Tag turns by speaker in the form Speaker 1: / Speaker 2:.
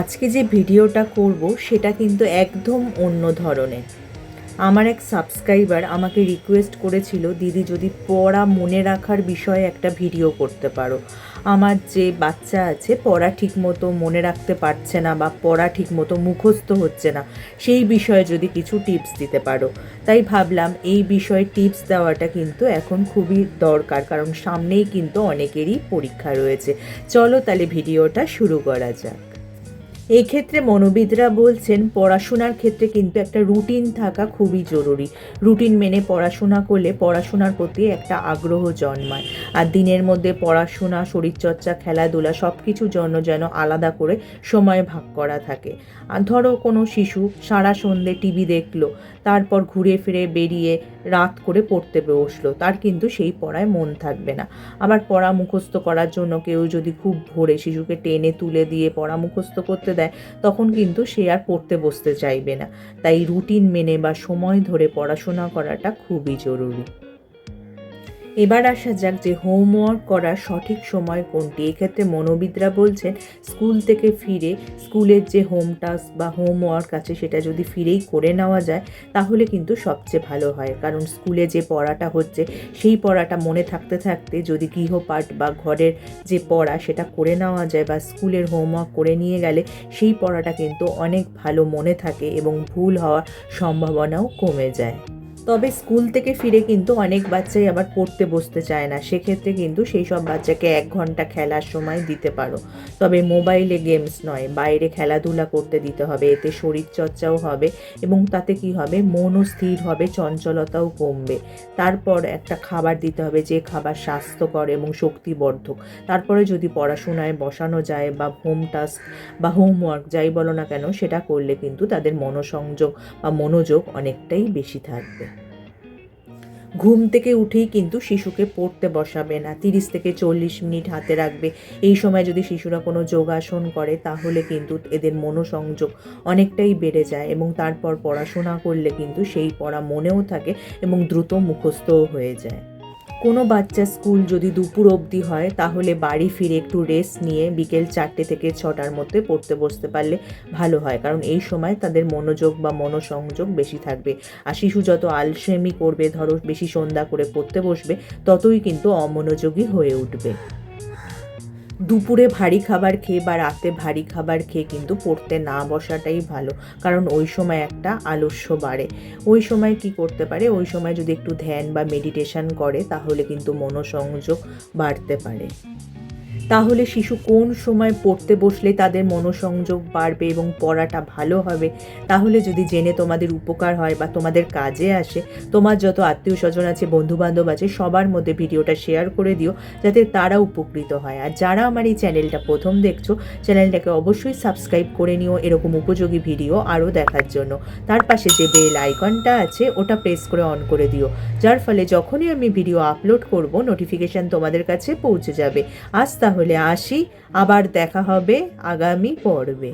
Speaker 1: আজকে যে ভিডিওটা করব সেটা কিন্তু একদম অন্য ধরনের। আমার এক সাবস্ক্রাইবার আমাকে রিকোয়েস্ট করেছিল, দিদি, যদি পড়া মনে রাখার বিষয়ে একটা ভিডিও করতে পারো। আমার যে বাচ্চা আছে, পড়া ঠিকমতো মনে রাখতে পারছে না বা পড়া ঠিকমতো মুখস্থ হচ্ছে না, সেই বিষয়ে যদি কিছু টিপস দিতে পারো। তাই ভাবলাম, এই বিষয়ে টিপস দেওয়াটা কিন্তু এখন খুবই দরকার, কারণ সামনেই কিন্তু অনেকেরই পরীক্ষা রয়েছে। চলো তাহলে ভিডিওটা শুরু করা যাক। এক্ষেত্রে মনোবিদরা বলছেন, পড়াশোনার ক্ষেত্রে কিন্তু একটা রুটিন থাকা খুবই জরুরি। রুটিন মেনে পড়াশোনা করলে পড়াশোনার প্রতি একটা আগ্রহ জন্মায়। আর দিনের মধ্যে পড়াশোনা, শরীরচর্চা, খেলাধুলা সব কিছুর জন্য যেন আলাদা করে সময় ভাগ করা থাকে। আর ধরো কোনো শিশু সারা সন্ধে টিভি দেখল তারপর ঘুরে ফিরে বেরিয়ে রাত করে পড়তে বসল। তার কিন্তু সেই পড়ায় মন থাকবে না। আবার পড়া মুখস্থ করার জন্য কেউ যদি খুব ভোরে শিশুকে টেনে তুলে দিয়ে পড়া মুখস্থ করতে দেয়, তখন কিন্তু সে আর পড়তে বসতে চাইবে না। তাই রুটিন মেনে বা সময় ধরে পড়াশোনা করাটা খুবই জরুরি। এবার আসা যাক যে হোমওয়ার্ক করার সঠিক সময় কোনটি। এক্ষেত্রে মনোবিদরা বলছেন স্কুল থেকে ফিরে স্কুলের যে হোম টাস্ক বা হোমওয়ার্ক আছে সেটা যদি ফিরেই করে নেওয়া যায়, তাহলে কিন্তু সবচেয়ে ভালো হয়। কারণ স্কুলে যে পড়াটা হচ্ছে, সেই পড়াটা মনে থাকতে থাকতে যদি গৃহপাঠ বা ঘরের যে পড়া সেটা করে নেওয়া যায় বা স্কুলের হোমওয়ার্ক করে নিয়ে গেলে, সেই পড়াটা কিন্তু অনেক ভালো মনে থাকে এবং ভুল হওয়ার সম্ভাবনাও কমে যায়। তবে স্কুল থেকে ফিরে কিন্তু অনেক বাচ্চাই আবার পড়তে বসতে চায় না। সেক্ষেত্রে কিন্তু সেই সব বাচ্চাকে এক ঘণ্টা খেলার সময় দিতে পারো। তবে মোবাইলে গেমস নয়, বাইরে খেলাধুলা করতে দিতে হবে, এতে শরীরচর্চাও হবে এবং তাতে কি হবে? মনও স্থির হবে, চঞ্চলতাও কমবে। তারপর একটা খাবার দিতে হবে, যে খাবার স্বাস্থ্যকর এবং শক্তিবর্ধক। তারপরে যদি পড়াশোনায় বসানো যায় বা হোম টাস্ক বা হোমওয়ার্ক যাই বলো না কেন, সেটা করলে কিন্তু তাদের মনোসংযোগ বা মনোযোগ অনেকটাই বেশি থাকবে। ঘুম থেকে উঠেই কিন্তু শিশুকে পড়তে বসাবে না। তিরিশ থেকে চল্লিশ মিনিট হাতে রাখবে। এই সময় যদি শিশুরা কোনো যোগাসন করে, তাহলে কিন্তু এদের মনোসংযোগ অনেকটাই বেড়ে যায় এবং তারপর পড়াশোনা করলে কিন্তু সেই পড়া মনেও থাকে এবং দ্রুত মুখস্থও হয়ে যায়। কোনো বাচ্চা স্কুল যদি দুপুর অবধি হয়, তাহলে বাড়ি ফিরে একটু রেস্ট নিয়ে বিকেল চারটে থেকে ছটার মধ্যে পড়তে বসতে পারলে ভালো হয়। কারণ এই সময় তাদের মনোযোগ বা মনোসংযোগ বেশি থাকবে। আর শিশু যত আলসেমি করবে, ধরো বেশি সন্ধ্যা করে পড়তে বসবে, ততই কিন্তু অমনোযোগী হয়ে উঠবে। দুপুরে ভারী খাবার খেয়ে বা রাতে ভারী খাবার খেয়ে কিন্তু পড়তে না বসাটাই ভালো। কারণ ওই সময় একটা আলস্য বাড়ে। ওই সময় কি করতে পারে? ওই সময় যদি একটু ধ্যান বা মেডিটেশন করে, তাহলে কিন্তু মনোসংযোগ বাড়তে পারে। তাহলে শিশু কোন সময় পড়তে বসলে তাদের মনোসংযোগ বাড়বে এবং পড়াটা ভালো হবে? তাহলে যদি জেনে তোমাদের উপকার হয় বা তোমাদের কাজে আসে, তোমার যত আত্মীয় স্বজন আছে, বন্ধুবান্ধব আছে, সবার মধ্যে ভিডিওটা শেয়ার করে দিও, যাতে তারা উপকৃত হয়। আর যারা আমার এই চ্যানেলটা প্রথম দেখছ, চ্যানেলটাকে অবশ্যই সাবস্ক্রাইব করে নিও এরকম উপযোগী ভিডিও আরও দেখার জন্য। তার পাশে যে বেল আইকনটা আছে, ওটা প্রেস করে অন করে দিও। যার ফলে যখনই আমি ভিডিও আপলোড করব, নোটিফিকেশান তোমাদের কাছে পৌঁছে যাবে। আজ তাহলে আসি আবার দেখা হবে আগামী পর্বে।